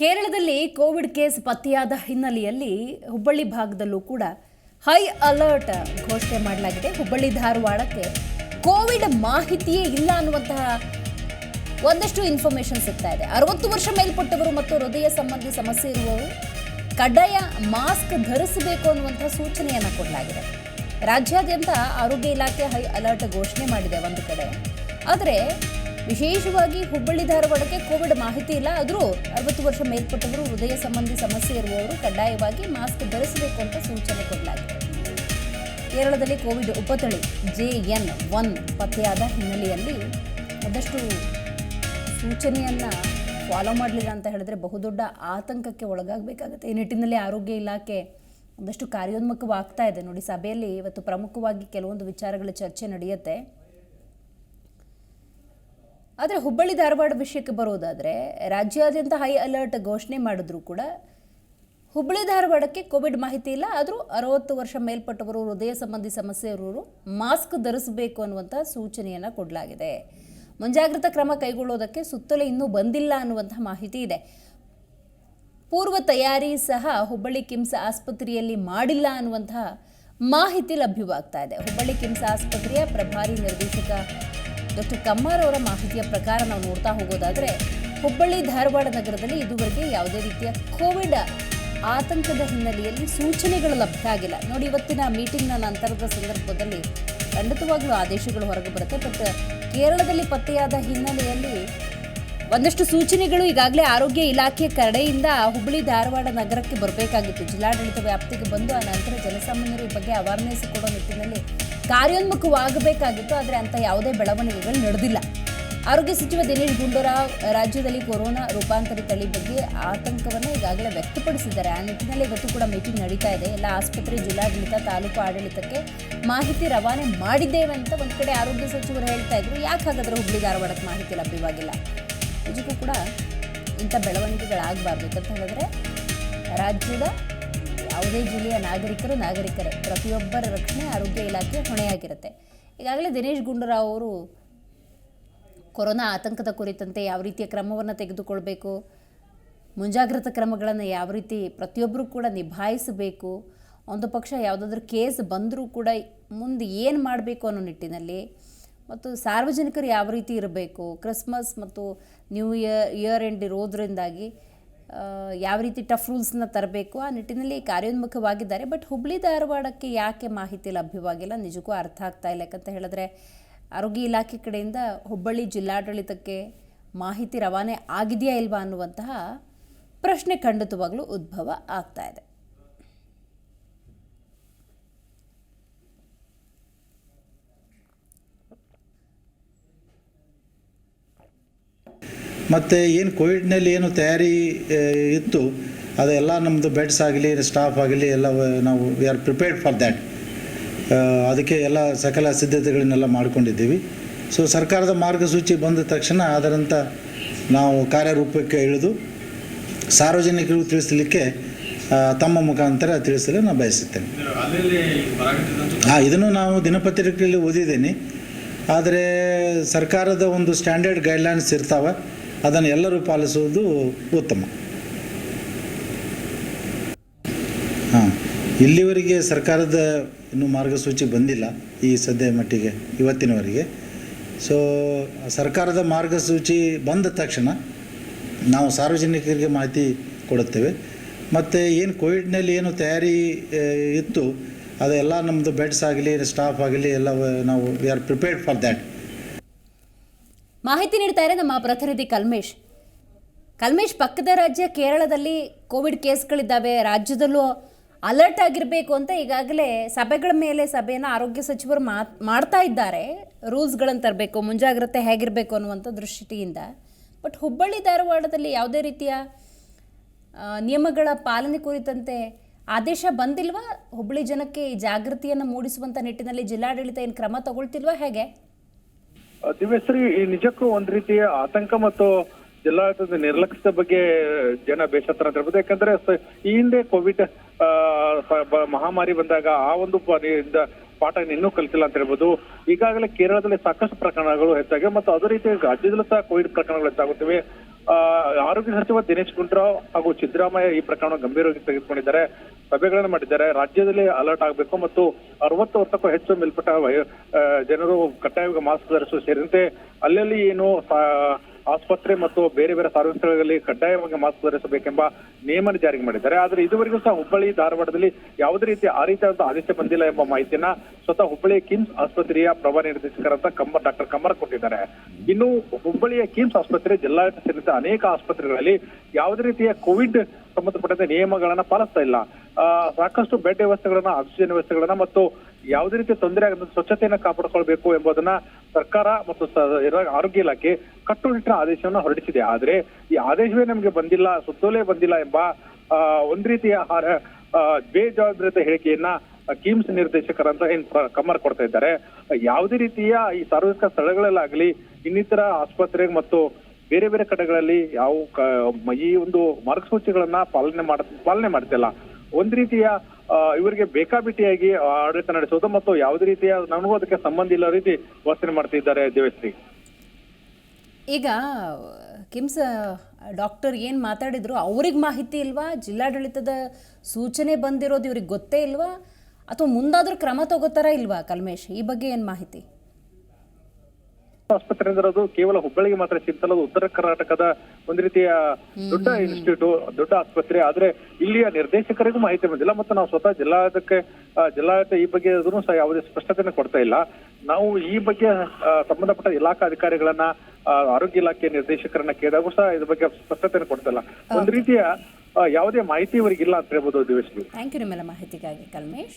ಕೇರಳದಲ್ಲಿ Covid case ಪತ್ತೆಯಾದ ಹಿನ್ನೆಲೆಯಲ್ಲಿ ಹುಬ್ಬಳ್ಳಿ ಭಾಗದಲ್ಲೂ ಕೂಡ ಹೈ ಅಲರ್ಟ್ ಘೋಷಣೆ ಮಾಡಲಾಗಿದೆ. ಹುಬ್ಬಳ್ಳಿ ಧಾರವಾಡಕ್ಕೆ ಕೋವಿಡ್ ಮಾಹಿತಿಯೇ ಇಲ್ಲ ಅನ್ನುವಂತಹ ಒಂದಷ್ಟು ಇನ್ಫಾರ್ಮೇಶನ್ ಸಿಗ್ತಾ ಇದೆ. ಅರವತ್ತು ವರ್ಷ ಮೇಲ್ಪಟ್ಟವರು ಮತ್ತು ಹೃದಯ ಸಂಬಂಧಿ ಸಮಸ್ಯೆ ಇರುವವರು ಕಡ್ಡಾಯ ಮಾಸ್ಕ್ ಧರಿಸಬೇಕು ಅನ್ನುವಂತಹ ಸೂಚನೆಯನ್ನು ಕೊಡಲಾಗಿದೆ. ರಾಜ್ಯಾದ್ಯಂತ ಆರೋಗ್ಯ ಇಲಾಖೆ ಹೈ ಅಲರ್ಟ್ ಘೋಷಣೆ ಮಾಡಿದೆ ಒಂದು ಕಡೆ. ಆದರೆ ವಿಶೇಷವಾಗಿ ಹುಬ್ಬಳ್ಳಿ ಧಾರವಾಡಕ್ಕೆ ಕೋವಿಡ್ ಮಾಹಿತಿ ಇಲ್ಲ. ಆದರೂ ಅರವತ್ತು ವರ್ಷ ಮೇಲ್ಪಟ್ಟವರು ಹೃದಯ ಸಂಬಂಧಿ ಸಮಸ್ಯೆ ಇರುವವರು ಕಡ್ಡಾಯವಾಗಿ ಮಾಸ್ಕ್ ಧರಿಸಬೇಕು ಅಂತ ಸೂಚನೆ ಕೊಡಲಾಗಿದೆ. ಕೇರಳದಲ್ಲಿ ಕೋವಿಡ್ ಉಪತಳಿ. ಜೆ ಎನ್ ಒನ್ ಪತ್ತೆಯಾದ ಹಿನ್ನೆಲೆಯಲ್ಲಿ ಒಂದಷ್ಟು ಸೂಚನೆಯನ್ನು ಫಾಲೋ ಮಾಡಲಿಲ್ಲ ಅಂತ ಹೇಳಿದ್ರೆ ಬಹುದೊಡ್ಡ ಆತಂಕಕ್ಕೆ ಒಳಗಾಗಬೇಕಾಗುತ್ತೆ. ಈ ನಿಟ್ಟಿನಲ್ಲಿ ಆರೋಗ್ಯ ಇಲಾಖೆ ಒಂದಷ್ಟು ಕಾರ್ಯೋನ್ಮುಖವಾಗ್ತಾ ಇದೆ. ನೋಡಿ, ಸಭೆಯಲ್ಲಿ ಇವತ್ತು ಪ್ರಮುಖವಾಗಿ ಕೆಲವೊಂದು ವಿಚಾರಗಳ ಚರ್ಚೆ ನಡೆಯುತ್ತೆ. ಆದರೆ ಹುಬ್ಬಳ್ಳಿ ಧಾರವಾಡ ವಿಷಯಕ್ಕೆ ಬರೋದಾದರೆ ರಾಜ್ಯಾದ್ಯಂತ ಹೈ ಅಲರ್ಟ್ ಘೋಷಣೆ ಮಾಡಿದ್ರೂ ಕೂಡ ಹುಬ್ಬಳ್ಳಿ ಧಾರವಾಡಕ್ಕೆ ಕೋವಿಡ್ ಮಾಹಿತಿ ಇಲ್ಲ. ಆದರೂ ಅರವತ್ತು ವರ್ಷ ಮೇಲ್ಪಟ್ಟವರು ಹೃದಯ ಸಂಬಂಧಿ ಸಮಸ್ಯೆ ಇರೋರು ಮಾಸ್ಕ್ ಧರಿಸಬೇಕು ಅನ್ನುವಂಥ ಸೂಚನೆಯನ್ನು ಕೊಡಲಾಗಿದೆ. ಮುಂಜಾಗ್ರತಾ ಕ್ರಮ ಕೈಗೊಳ್ಳೋದಕ್ಕೆ ಸುತ್ತಲೇ ಇನ್ನೂ ಬಂದಿಲ್ಲ ಅನ್ನುವಂಥ ಮಾಹಿತಿ ಇದೆ. ಪೂರ್ವ ತಯಾರಿ ಸಹ ಹುಬ್ಬಳ್ಳಿ ಕಿಮ್ಸ್ ಆಸ್ಪತ್ರೆಯಲ್ಲಿ ಮಾಡಿಲ್ಲ ಅನ್ನುವಂತಹ ಮಾಹಿತಿ ಲಭ್ಯವಾಗ್ತಾ ಇದೆ. ಹುಬ್ಬಳ್ಳಿ ಕಿಮ್ಸ್ ಆಸ್ಪತ್ರೆಯ ಪ್ರಭಾರಿ ನಿರ್ದೇಶಕ ಡಾಕ್ಟರ್ ಕಮ್ಮಾರ್ ಅವರ ಮಾಹಿತಿಯ ಪ್ರಕಾರ ನಾವು ನೋಡ್ತಾ ಹೋಗೋದಾದ್ರೆ, ಹುಬ್ಬಳ್ಳಿ ಧಾರವಾಡ ನಗರದಲ್ಲಿ ಇದುವರೆಗೆ ಯಾವುದೇ ರೀತಿಯ ಕೋವಿಡ್ ಆತಂಕದ ಹಿನ್ನೆಲೆಯಲ್ಲಿ ಸೂಚನೆಗಳು ಲಭ್ಯ ಆಗಿಲ್ಲ. ನೋಡಿ, ಇವತ್ತಿನ ಮೀಟಿಂಗ್ನ ನಂತರದ ಸಂದರ್ಭದಲ್ಲಿ ಖಂಡಿತವಾಗ್ಲೂ ಆದೇಶಗಳು ಹೊರಗೆ ಬರುತ್ತೆ. ಬಟ್ ಕೇರಳದಲ್ಲಿ ಪತ್ತೆಯಾದ ಹಿನ್ನೆಲೆಯಲ್ಲಿ ಒಂದಷ್ಟು ಸೂಚನೆಗಳು ಈಗಾಗಲೇ ಆರೋಗ್ಯ ಇಲಾಖೆ ಕಡೆಯಿಂದ ಹುಬ್ಬಳ್ಳಿ ಧಾರವಾಡ ನಗರಕ್ಕೆ ಬರಬೇಕಾಗಿತ್ತು. ಜಿಲ್ಲಾಡಳಿತ ವ್ಯಾಪ್ತಿಗೆ ಬಂದು ಆ ನಂತರ ಜನಸಾಮಾನ್ಯರು ಈ ಬಗ್ಗೆ ಅವೇರ್ನೆಸ್ ಕೊಡೋ ನಿಟ್ಟಿನಲ್ಲಿ ಕಾರ್ಯೋನ್ಮುಖವಾಗಬೇಕಾಗಿತ್ತು. ಆದರೆ ಅಂತ ಯಾವುದೇ ಬೆಳವಣಿಗೆಗಳು ನಡೆದಿಲ್ಲ. ಆರೋಗ್ಯ ಸಚಿವ ದಿನೇಶ್ ಗುಂಡೂರಾವ್ ರಾಜ್ಯದಲ್ಲಿ ಕೊರೋನಾ ರೂಪಾಂತರಿ ತಳಿ ಬಗ್ಗೆ ಆತಂಕವನ್ನು ಈಗಾಗಲೇ ವ್ಯಕ್ತಪಡಿಸಿದ್ದಾರೆ. ಆ ನಿಟ್ಟಿನಲ್ಲಿ ಇವತ್ತು ಕೂಡ ಮೀಟಿಂಗ್ ನಡೀತಾ ಇದೆ. ಎಲ್ಲ ಆಸ್ಪತ್ರೆ, ಜಿಲ್ಲಾಡಳಿತ, ತಾಲೂಕು ಆಡಳಿತಕ್ಕೆ ಮಾಹಿತಿ ರವಾನೆ ಮಾಡಿದ್ದೇವೆ ಅಂತ ಒಂದು ಕಡೆ ಆರೋಗ್ಯ ಸಚಿವರು ಹೇಳ್ತಾ ಇದ್ರು. ಯಾಕೆ ಹಾಗಾದ್ರೆ ಹುಬ್ಬಳ್ಳಿ ಧಾರವಾಡಕ್ಕೆ ಮಾಹಿತಿ ಲಭ್ಯವಾಗಿಲ್ಲ. ಕೂಡ ಇಂಥ ಬೆಳವಣಿಗೆಗಳಾಗಬಾರ್ದು. ಅಂತ ಹೇಳಿದ್ರೆ ರಾಜ್ಯದ ಯಾವುದೇ ಜಿಲ್ಲೆಯ ನಾಗರಿಕರು ನಾಗರಿಕರೇ. ಪ್ರತಿಯೊಬ್ಬರ ರಕ್ಷಣೆ ಆರೋಗ್ಯ ಇಲಾಖೆ ಹೊಣೆಯಾಗಿರುತ್ತೆ. ಈಗಾಗಲೇ ದಿನೇಶ್ ಗುಂಡೂರಾವ್ ಅವರು ಕೊರೋನಾ ಆತಂಕದ ಕುರಿತಂತೆ ಯಾವ ರೀತಿಯ ಕ್ರಮವನ್ನು ತೆಗೆದುಕೊಳ್ಬೇಕು, ಮುಂಜಾಗ್ರತಾ ಕ್ರಮಗಳನ್ನು ಯಾವ ರೀತಿ ಪ್ರತಿಯೊಬ್ಬರೂ ಕೂಡ ನಿಭಾಯಿಸಬೇಕು, ಒಂದು ಪಕ್ಷ ಯಾವುದಾದ್ರೂ ಕೇಸ್ ಬಂದರೂ ಕೂಡ ಮುಂದೆ ಏನು ಮಾಡಬೇಕು ಅನ್ನೋ ನಿಟ್ಟಿನಲ್ಲಿ ಮತ್ತು ಸಾರ್ವಜನಿಕರು ಯಾವ ರೀತಿ ಇರಬೇಕು, ಕ್ರಿಸ್ಮಸ್ ಮತ್ತು ನ್ಯೂ ಇಯರ್ ಇಯರ್ ಎಂಡ್ ಇರೋದ್ರಿಂದಾಗಿ ಯಾವ ರೀತಿ ಟಫ್ ರೂಲ್ಸ್ನ ತರಬೇಕು ಆ ನಿಟ್ಟಿನಲ್ಲಿ ಕಾರ್ಯೋನ್ಮುಖವಾಗಿದ್ದಾರೆ. ಬಟ್ ಹುಬ್ಳಿ, ಧಾರವಾಡಕ್ಕೆ ಯಾಕೆ ಮಾಹಿತಿ ಲಭ್ಯವಾಗಿಲ್ಲ? ನಿಜಕ್ಕೂ ಅರ್ಥ ಆಗ್ತಾ ಇಲ್ಲ. ಯಾಕಂತ ಹೇಳಿದ್ರೆ, ಆರೋಗ್ಯ ಇಲಾಖೆ ಕಡೆಯಿಂದ ಹುಬ್ಬಳ್ಳಿ ಜಿಲ್ಲಾಡಳಿತಕ್ಕೆ ಮಾಹಿತಿ ರವಾನೆ ಆಗಿದೆಯಾ ಇಲ್ವಾ ಅನ್ನುವಂತಹ ಪ್ರಶ್ನೆ ಖಂಡಿತವಾಗಲೂ ಉದ್ಭವ ಆಗ್ತಾ ಇದೆ. ಮತ್ತು ಏನು ಕೋವಿಡ್ನಲ್ಲಿ ಏನು ತಯಾರಿ ಇತ್ತು, ಅದೆಲ್ಲ ನಮ್ಮದು ಬೆಡ್ಸ್ ಆಗಲಿ ಸ್ಟಾಫ್ ಆಗಲಿ ಎಲ್ಲ ನಾವು we are prepared for that ಅದಕ್ಕೆ ಎಲ್ಲ ಸಕಲ ಸಿದ್ಧತೆಗಳನ್ನೆಲ್ಲ ಮಾಡ್ಕೊಂಡಿದ್ದೀವಿ. ಸೊ ಸರ್ಕಾರದ ಮಾರ್ಗಸೂಚಿ ಬಂದ ತಕ್ಷಣ ಅದರಂಥ ನಾವು ಕಾರ್ಯರೂಪಕ್ಕೆ ಇಳಿದು, ಸಾರ್ವಜನಿಕರು ತಿಳಿಸಲಿಕ್ಕೆ ತಮ್ಮ ಮುಖಾಂತರ ತಿಳಿಸಲು ನಾನು ಬಯಸುತ್ತೇನೆ. ಹಾಂ ಇದನ್ನು ನಾವು ದಿನಪತ್ರಿಕೆಯಲ್ಲಿ ಓದಿದ್ದೀನಿ. ಆದರೆ ಸರ್ಕಾರದ ಒಂದು ಸ್ಟ್ಯಾಂಡರ್ಡ್ ಗೈಡ್ಲೈನ್ಸ್ ಇರ್ತಾವೆ. ಅದನ್ನು ಎಲ್ಲರೂ ಪಾಲಿಸುವುದು ಉತ್ತಮ. ಹಾಂ, ಇಲ್ಲಿವರೆಗೆ ಸರ್ಕಾರದ ಇನ್ನೂ ಮಾರ್ಗಸೂಚಿ ಬಂದಿಲ್ಲ ಈ ಸದ್ಯ ಮಟ್ಟಿಗೆ, ಇವತ್ತಿನವರೆಗೆ. ಸೊ ಸರ್ಕಾರದ ಮಾರ್ಗಸೂಚಿ ಬಂದ ತಕ್ಷಣ ನಾವು ಸಾರ್ವಜನಿಕರಿಗೆ ಮಾಹಿತಿ ಕೊಡುತ್ತೇವೆ. ಮತ್ತು ಏನು ಕೋವಿಡ್ನಲ್ಲಿ ಏನು ತಯಾರಿ ಇತ್ತು, ಅದೆಲ್ಲ ನಮ್ಮದು ಬೆಡ್ಸ್ ಆಗಲಿ, ಸ್ಟಾಫ್ ಆಗಲಿ, ಎಲ್ಲ ನಾವು we are prepared for that ಮಾಹಿತಿ ನೀಡ್ತಾರೆ ನಮ್ಮ ಪ್ರತಿನಿಧಿ ಕಲ್ಮೇಶ್. ಕಲ್ಮೇಶ್, ಪಕ್ಕದ ರಾಜ್ಯ ಕೇರಳದಲ್ಲಿ ಕೋವಿಡ್ ಕೇಸ್ಗಳಿದ್ದಾವೆ. ರಾಜ್ಯದಲ್ಲೂ ಅಲರ್ಟ್ ಆಗಿರಬೇಕು ಅಂತ ಈಗಾಗಲೇ ಸಭೆಗಳ ಮೇಲೆ ಸಭೆಯನ್ನು ಆರೋಗ್ಯ ಸಚಿವರು ಮಾತ್ ಮಾಡ್ತಾ ಇದ್ದಾರೆ. ರೂಲ್ಸ್ಗಳನ್ನು ತರಬೇಕು, ಮುಂಜಾಗ್ರತೆ ಹೇಗಿರಬೇಕು ಅನ್ನುವಂಥ ದೃಷ್ಟಿಯಿಂದ. ಬಟ್ ಹುಬ್ಬಳ್ಳಿ, ಧಾರವಾಡದಲ್ಲಿ ಯಾವುದೇ ರೀತಿಯ ನಿಯಮಗಳ ಪಾಲನೆ ಕುರಿತಂತೆ ಆದೇಶ ಬಂದಿಲ್ವಾ? ಹುಬ್ಬಳ್ಳಿ ಜನಕ್ಕೆ ಈ ಜಾಗೃತಿಯನ್ನು ಮೂಡಿಸುವಂಥ ನಿಟ್ಟಿನಲ್ಲಿ ಜಿಲ್ಲಾಡಳಿತ ಏನು ಕ್ರಮ ತಗೊಳ್ತಿಲ್ವಾ? ಹೇಗೆ? ದಿವ್ಯಶ್ರೀ, ಈ ನಿಜಕ್ಕೂ ಒಂದ್ ರೀತಿಯ ಆತಂಕ ಮತ್ತು ಜಿಲ್ಲಾಡಳಿತದ ನಿರ್ಲಕ್ಷ್ಯದ ಬಗ್ಗೆ ಜನ ಬೇಸತ್ತರ ಅಂತ ಹೇಳ್ಬೋದು. ಯಾಕಂದ್ರೆ ಈ ಹಿಂದೆ ಕೋವಿಡ್ ಮಹಾಮಾರಿ ಬಂದಾಗ ಆ ಒಂದು ಪಾಠ ಇನ್ನೂ ಕಲಿಸಿಲ್ಲ ಅಂತ ಹೇಳ್ಬೋದು. ಈಗಾಗಲೇ ಕೇರಳದಲ್ಲಿ ಸಾಕಷ್ಟು ಪ್ರಕರಣಗಳು ಹೆಚ್ಚಾಗಿವೆ ಮತ್ತು ಅದೇ ರೀತಿ ರಾಜ್ಯದಲ್ಲೂ ಸಹ ಕೋವಿಡ್ ಪ್ರಕರಣಗಳು ಹೆಚ್ಚಾಗುತ್ತಿವೆ. ಆರೋಗ್ಯ ಸಚಿವ ದಿನೇಶ್ ಗುಂಡೂರಾವ್ ಹಾಗೂ ಸಿದ್ದರಾಮಯ್ಯ ಈ ಪ್ರಕರಣ ಗಂಭೀರವಾಗಿ ತೆಗೆದುಕೊಂಡಿದ್ದಾರೆ. ಸಭೆಗಳನ್ನು ಮಾಡಿದ್ದಾರೆ. ರಾಜ್ಯದಲ್ಲಿ ಅಲರ್ಟ್ ಆಗಬೇಕು ಮತ್ತು ಅರವತ್ತು ವರ್ಷಕ್ಕೂ ಹೆಚ್ಚು ಮೇಲ್ಪಟ್ಟ ಜನರು ಕಡ್ಡಾಯವಾಗಿ ಮಾಸ್ಕ್ ಧರಿಸುವ ಸೇರಿದಂತೆ ಅಲ್ಲಲ್ಲಿ ಏನು ಆಸ್ಪತ್ರೆ ಮತ್ತು ಬೇರೆ ಬೇರೆ ಸಾರ್ವಜನಿಕ ಸ್ಥಳಗಳಲ್ಲಿ ಕಡ್ಡಾಯವಾಗಿ ಮಾಸ್ಕ್ ಧರಿಸಬೇಕೆಂಬ ನಿಯಮನ ಜಾರಿಗೆ ಮಾಡಿದ್ದಾರೆ. ಆದರೆ ಇದುವರೆಗೂ ಸಹ ಹುಬ್ಬಳ್ಳಿ, ಧಾರವಾಡದಲ್ಲಿ ಯಾವುದೇ ರೀತಿ ಆ ರೀತಿಯಾದ ಆದೇಶ ಬಂದಿಲ್ಲ ಎಂಬ ಮಾಹಿತಿಯನ್ನ ಸ್ವತಃ ಹುಬ್ಬಳ್ಳಿಯ ಕಿಮ್ಸ್ ಆಸ್ಪತ್ರೆಯ ಪ್ರಭಾರ ನಿರ್ದೇಶಕರಂತ ಕಮ್ಮರ್ ಡಾಕ್ಟರ್ ಕಮರ್ ಕೊಟ್ಟಿದ್ದಾರೆ. ಇನ್ನು ಹುಬ್ಬಳ್ಳಿಯ ಕಿಮ್ಸ್ ಆಸ್ಪತ್ರೆ ಜಿಲ್ಲಾಡಳಿತ ಸೇರಿದಂತೆ ಅನೇಕ ಆಸ್ಪತ್ರೆಗಳಲ್ಲಿ ಯಾವುದೇ ರೀತಿಯ ಕೋವಿಡ್ ಸಂಬಂಧಪಟ್ಟಂತೆ ನಿಯಮಗಳನ್ನ ಪಾಲಿಸ್ತಾ ಇಲ್ಲ. ಸಾಕಷ್ಟು ಬೆಡ್ ವ್ಯವಸ್ಥೆಗಳನ್ನ, ಆಕ್ಸಿಜನ್ ವ್ಯವಸ್ಥೆಗಳನ್ನ ಮತ್ತು ಯಾವುದೇ ರೀತಿ ತೊಂದರೆ ಆಗದಂತೆ ಸ್ವಚ್ಛತೆಯನ್ನ ಕಾಪಾಡಿಕೊಳ್ಬೇಕು ಎಂಬುದನ್ನ ಸರ್ಕಾರ ಮತ್ತು ಆರೋಗ್ಯ ಇಲಾಖೆ ಕಟ್ಟುನಿಟ್ಟಿನ ಆದೇಶವನ್ನ ಹೊರಡಿಸಿದೆ. ಆದ್ರೆ ಈ ಆದೇಶವೇ ನಮಗೆ ಬಂದಿಲ್ಲ, ಸುತ್ತೋಲೆ ಬಂದಿಲ್ಲ ಎಂಬ ಒಂದ್ ರೀತಿಯ ಬೇಜವಾಬ್ದಾರಿತ ಹೇಳಿಕೆಯನ್ನ ಕಿಮ್ಸ್ ನಿರ್ದೇಶಕರಂತ ಏನ್ ಕಮ್ಮರ್ ಕೊಡ್ತಾ ಇದ್ದಾರೆ. ಯಾವುದೇ ರೀತಿಯ ಈ ಸಾರ್ವಜನಿಕ ಸ್ಥಳಗಳಲ್ಲಾಗ್ಲಿ ಇನ್ನಿತರ ಆಸ್ಪತ್ರೆ ಮತ್ತು ಬೇರೆ ಬೇರೆ ಕಡೆಗಳಲ್ಲಿ ಯಾವ ಈ ಒಂದು ಮಾರ್ಗಸೂಚಿಗಳನ್ನ ಪಾಲನೆ ಮಾಡ, ಪಾಲನೆ ಮಾಡ್ತಿಲ್ಲ. ಒಂದ್ ರೀತಿಯ ಇವರಿಗೆ ಬೇಕಾಬಿಟ್ಟಿಯಾಗಿ ಆಡಳಿತ ನಡೆಸೋದು ಮತ್ತು ಯಾವುದೇ ರೀತಿಯ ನನಗೂ ಅದಕ್ಕೆ ಸಂಬಂಧ ಇಲ್ಲ ರೀತಿ ವರ್ತನೆ ಮಾಡ್ತಿದ್ದಾರೆ ದೇವಶ್ರೀ. ಈಗ ಕಿಮ್ಸ್, ಡಾಕ್ಟರ್ ಏನು ಮಾತಾಡಿದ್ರು ಅವ್ರಿಗೆ ಮಾಹಿತಿ ಇಲ್ವಾ? ಜಿಲ್ಲಾಡಳಿತದ ಸೂಚನೆ ಬಂದಿರೋದು ಇವ್ರಿಗೆ ಗೊತ್ತೇ ಇಲ್ವಾ? ಅಥವಾ ಮುಂದಾದ್ರೂ ಕ್ರಮ ತಗೋತಾರ ಇಲ್ವಾ ಕಲ್ಮೇಶ್? ಈ ಬಗ್ಗೆ ಏನು ಮಾಹಿತಿ? ಆಸ್ಪತ್ರೆ ಅಂದ್ರೆ ಅದು ಕೇವಲ ಹುಬ್ಬಳ್ಳಿಗೆ ಮಾತ್ರ ಸೀಮಿತಲ್ಲ ಅದು ಉತ್ತರ ಕರ್ನಾಟಕದ ಒಂದು ರೀತಿಯ ದೊಡ್ಡ ಇನ್ಸ್ಟಿಟ್ಯೂಟ್ ದೊಡ್ಡ ಆಸ್ಪತ್ರೆ. ಆದ್ರೆ ಇಲ್ಲಿಯ ನಿರ್ದೇಶಕರಿಗೂ ಮಾಹಿತಿ ಬಂದಿಲ್ಲ ಮತ್ತು ನಾವು ಸ್ವತಃ ಜಿಲ್ಲಾಡಳಿತಕ್ಕೆ ಜಿಲ್ಲಾಡಳಿತ ಈ ಬಗ್ಗೆ ಸಹ ಯಾವುದೇ ಸ್ಪಷ್ಟತೆಯನ್ನು ಕೊಡ್ತಾ ಇಲ್ಲ. ನಾವು ಈ ಬಗ್ಗೆ ಸಂಬಂಧಪಟ್ಟ ಇಲಾಖಾ ಅಧಿಕಾರಿಗಳನ್ನ ಆರೋಗ್ಯ ಇಲಾಖೆ ನಿರ್ದೇಶಕರನ್ನ ಕೇಳಿದಾಗೂ ಸಹ ಇದ್ರ ಬಗ್ಗೆ ಸ್ಪಷ್ಟತೆಯನ್ನು ಕೊಡ್ತಾ ಇಲ್ಲ. ಒಂದು ರೀತಿಯ ಯಾವುದೇ ಮಾಹಿತಿ ಇವರಿಗಿಲ್ಲ ಅಂತ ಹೇಳ್ಬೋದು ದಿವಸ ಥ್ಯಾಂಕ್ ಯು ನಿಮ್ಮೆಲ್ಲ ಮಾಹಿತಿಗಾಗಿ ಕಲ್ಮೇಶ್.